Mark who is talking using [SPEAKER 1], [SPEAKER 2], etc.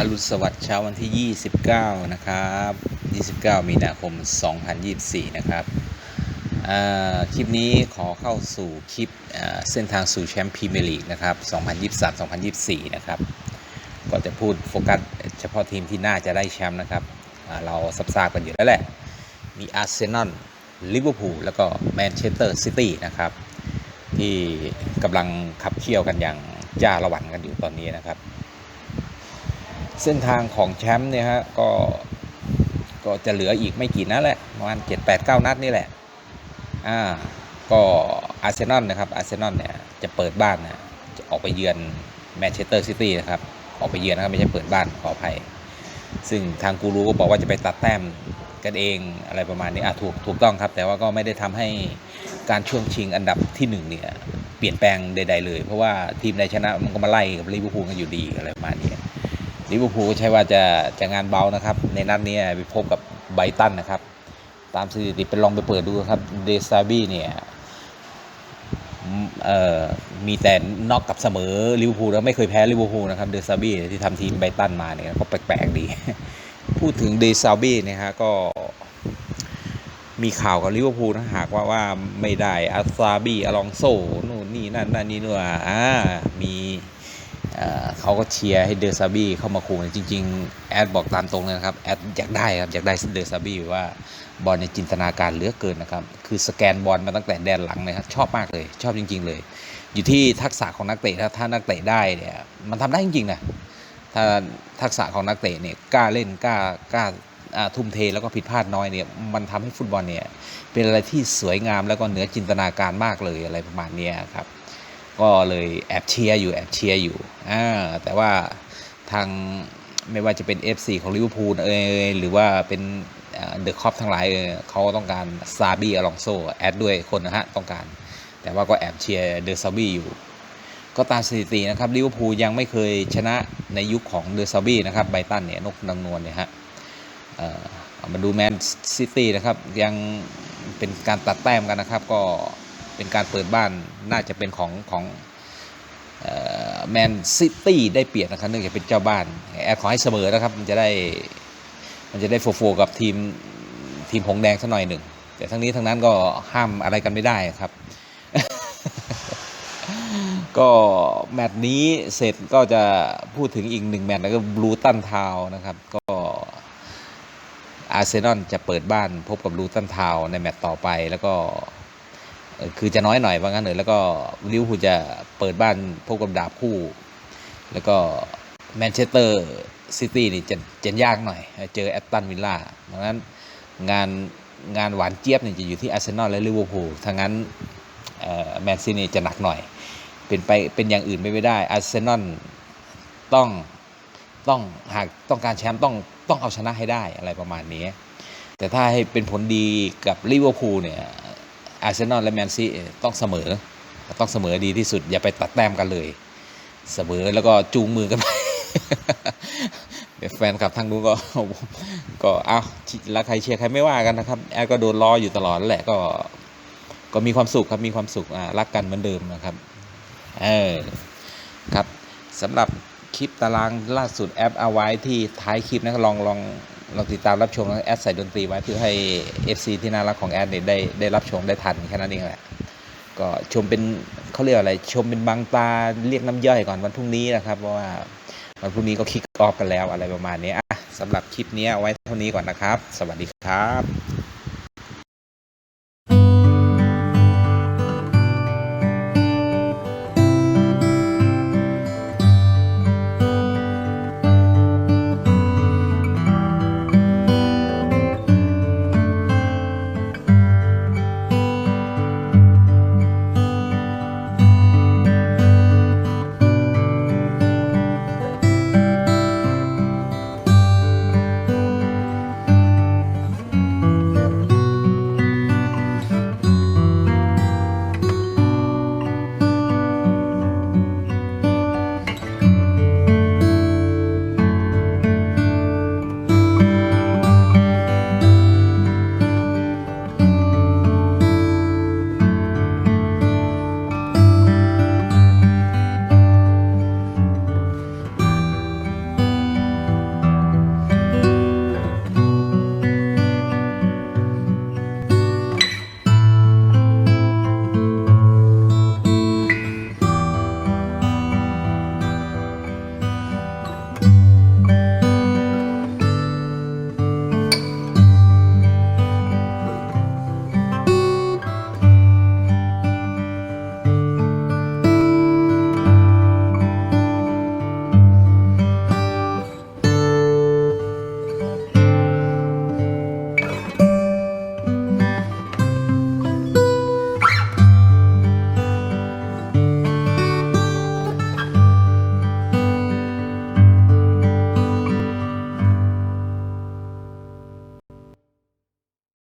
[SPEAKER 1] อรุณสวัสดิ์เช้าวันที่ 29 นะครับ 29 มีนาคม 2024 นะครับ คลิปนี้ขอเข้าสู่คลิปเส้นทางสู่แชมป์พรีเมียร์ลีกนะครับ 2023-2024 นะครับ ก็จะพูดโฟกัสเฉพาะทีมที่น่าจะได้แชมป์นะครับ เราซับซาบกันอยู่แล้วแหละ มีอาร์เซนอล ลิเวอร์พูล แล้วก็แมนเชสเตอร์ซิตี้นะครับ ที่กำลังขับเคี่ยวกันอย่างจ้าละหวันกันอยู่ตอนนี้นะครับ เส้นทางของแชมป์เนี่ยฮะก็ก็จะเหลืออีกไม่กี่นัดแหละประมาณ7 8 9นัดนี่แหละอ่าก็อาร์เซนอลนะครับอาร์เซนอลเนี่ยจะเปิดบ้านนะจะออกไปเยือนแมนเชสเตอร์ซิตี้นะครับออกไปเยือนนะครับไม่ใช่เปิดบ้านขออภัย ซึ่งทางกูรูก็บอกว่าจะไปตัดแต้มกันเองอะไรประมาณนี้อะถูกถูกต้องครับ แต่ว่าก็ไม่ได้ทำให้การช่วงชิงอันดับที่หนึ่งเนี่ยเปลี่ยนแปลงใด ๆ เลย เพราะว่าทีมใดชนะมันก็มาไล่กับลิเวอร์พูลกันอยู่ดีอะไรประมาณนี้ ลิเวอร์พูลใช่ว่าจะจะงานเบานะครับ ในนัดนี้ไปพบกับไบตันนะครับ ตามสถิติเป็นลองไปเปิดดูครับเดซาบี้เนี่ยมีแต่นอกกับเสมอลิเวอร์พูลแล้วไม่เคยแพ้ลิเวอร์พูลนะครับเดซาบี้ที่ทำทีมไบตันมาเนี่ยก็แปลกๆดี พูดถึงเดซาบี้นี่ยฮะก็มีข่าวกับลิเวอร์พูลนะหากว่าว่าไม่ได้อาซาบี้อลองโซนู่นนี่นั่นนั่นนี่นู่นอ่ามี เขาก็เชียร์ให้เดอร์ซาบี้เข้ามาคุมจริง ๆ แอดบอกตามตรงเลยนะครับแอดอยากได้ครับอยากได้เดอร์ซาบี้ว่าบอลในจินตนาการเหลือเกินนะครับ คือสแกนบอลมาตั้งแต่แดนหลังเลยครับชอบมากเลย ชอบจริง ๆ เลย อยู่ที่ทักษะของนักเตะถ้าถ้านักเตะได้เนี่ยมันทำได้จริงๆนะถ้าทักษะของนักเตะเนี่ยกล้าเล่นกล้ากล้าทุ่มเทแล้วก็ผิดพลาดน้อยเนี่ยมันทำให้ฟุตบอลเนี่ยเป็นอะไรที่สวยงามแล้วก็เหนือจินตนาการมากเลยอะไรประมาณนี้ครับ ก็เลยแอบเชียร์อยู่แอบเชียร์อยู่อ่าแต่ว่าทางไม่ว่าจะเป็น FC ของลิเวอร์พูลเอ่ยหรือว่าเป็นเดอะคอปทั้งหลายเอยเขาต้องการซาบี้อลองโซแอดด้วยคนนะฮะต้องการ แต่ว่าก็แอบเชียร์เดอะซาบี้อยู่ ก็ตามสถิตินะครับลิเวอร์พูลยังไม่เคยชนะในยุคของเดอะซาบี้นะครับไบตันเนี่ยนกนางนวลเนี่ยฮะเอ่อมาดูแมนซิตี้นะครับยังเป็นการตัดแต้มกันนะครับก็ เป็นการเปิดบ้านน่าจะเป็นของของแมนซิตี้ได้เปรียบนะครับเนื่องจากเป็นเจ้าบ้านแอดขอให้เสมอนะครับ มันจะได้มันจะได้โฟโฟกับทีมทีมผงแดงสักหน่อยหนึ่ง แต่ทั้งนี้ทั้งนั้นก็ห้ามอะไรกันไม่ได้ครับ ก็แมตช์นี้เสร็จก็จะพูดถึงอีกหนึ่งแมตช์แล้วก็บลูตันทาวนะครับ ก็อาร์เซนอลจะเปิดบ้านพบกับบลูตันทาวในแมตช์ต่อไปแล้วก็ คือจะน้อยหน่อยว่างั้นเลยแล้วก็ลิเวอร์พูลจะเปิดบ้านพบกับดาบคู่ แล้วก็แมนเชสเตอร์ซิตี้นี่จะจะยากหน่อย เจอแอตตันวิลล่าดังนั้นงานงานหวานเจี๊ยบเนี่ยจะอยู่ที่อาร์เซนอลและลิเวอร์พูลถ้างั้นแมนซีนี่จะหนักหน่อย เป็นไปเป็นอย่างอื่นไม่ได้ อาร์เซนอลต้องต้องหากต้องการแชมป์ต้องต้องเอาชนะให้ได้อะไรประมาณนี้ แต่ถ้าให้เป็นผลดีกับลิเวอร์พูลเนี่ย อาร์เซนอลและแมนซีต้องเสมอ ต้องเสมอดีที่สุด อย่าไปตัดแต้มกันเลย เสมอแล้วก็จูงมือกันไปเดี๋ยวแฟนคลับทางนู้นก็ก็เอาแล้วใครเชียร์ใครไม่ว่ากันนะครับแอดก็โดนล้ออยู่ตลอดแหละก็ ก็มีความสุขครับมีความสุขอ่ารักกันเหมือนเดิมนะครับเออครับสำหรับคลิปตารางล่าสุดแอปเอาไว้ที่ท้ายคลิปนะลองลอง เราติดตามรับชมแล้วแอดใส่ดนตรีไว้เพื่อให้ FC ที่น่ารักของแอดเนี่ยได้ได้รับชมได้ทันแค่นั้นเองแหละก็ชมเป็นเขาเรียกอะไร ชมเป็นบางตาเรียกน้ำย่อยก่อนวันพรุ่งนี้นะครับเพราะว่าวันพรุ่งนี้ก็คิกออฟกันแล้วอะไรประมาณนี้อะสำหรับคลิปนี้เอาไว้เท่านี้ก่อนนะครับ สวัสดีครับ